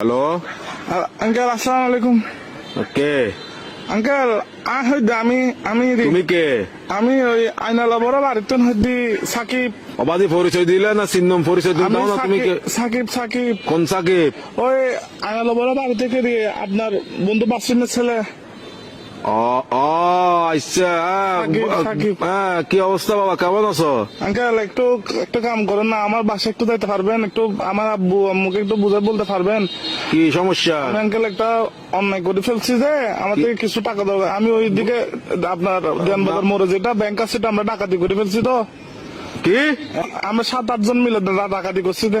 Hello uncle আসসালামু আলাইকুম। কে? Uncle আমি আমি তুমি কে? আমি ওই আইনালা বড় বাড়িতে হইদি সাকিব। অবাধি পরিচয় দিলে না চিহ্নম পরিচয় দিলে না তুমি কে? সাকিব সাকিব। কোন সাকিব? ওই আইনালা বড় বাড়ি থেকে আপনার বন্ধু বাসিনের ছেলে। কি অবস্থা বাবা? কেমন আছো? আঙ্কেল একটু একটু কাম করেন না আমার বাসায় একটু যাইতে পারবেন একটু আমার আব্বু আম্মুকে একটু বুঝে বলতে পারবেন। কি সমস্যা? আঙ্কেল একটা অন্যায় করে ফেলছি যে কিছু টাকা দরকার। আমি ওই দিকে আপনার দেনবাজার মোড়ে যেটা ব্যাংক আছে সেটা আমরা ডাকাতি করে ফেলছি তো। কি? আমরা সাত আটজন মিলে দা- ডাকাতি করছি যে।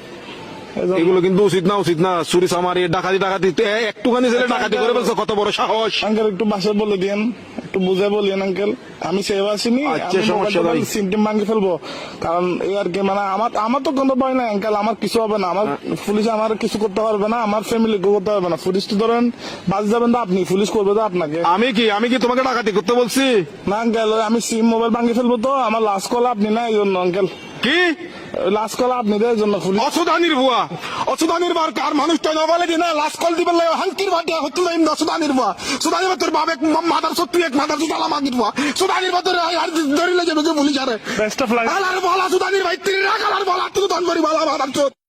এগুলো কিন্তু উচিত না উচিত না। চুরি চামারি ডাকাতি ডাকাতি। একটুখানি ছেলে ডাকাতি করে ফেলছো কত বড় সাহস। আঙ্কেল একটু বাসায় বলে দিন একটু বুঝে বলিন আঙ্কেল। আমি সেভ আসিনি আচ্ছা, সমস্যা নাই। সিম টিম ফেলব। কারণ এই আর কি মানে আমার আমার তো কোনো ভয় নাই আঙ্কেল আমার কিছু হবে না। আমার পুলিশ আমার কিছু করতে পারবে না আমার ফ্যামিলি করতে পারবে না। পুলিশ তো ধরেন বাস যাবেন তো আপনি পুলিশ করবে তো আপনাকে। আমি কি আমি কি তোমাকে ডাকাতি করতে বলছি? না আঙ্কেল আমি সিম মোবাইল ভাঙি ফেলব তো আমার লাস্ট কল আপনি না এই জন্য আঙ্কেল। কি? লাশ কল আপনি দেয় জন্য পুলিশ অসুদানির বুয়া অসুদানির বার কার? মানুষটা না বলে না লাশ কল দিবেন লাগে হাঙ্কির বাটিয়া হতো লাইন অসুধানির বুয়া সুদানির বা তোর এক মাদার সত্যি এক মাদার সুদালা মাগির বুয়া সুধানির বা তোর আর ধরিলে যাবে যে পুলিশ আরে। বেস্ট অফ লাইফ আলার বলা সুধানির ভাই তিন রাখ আলার বলা তুই দন করি বলা মাদার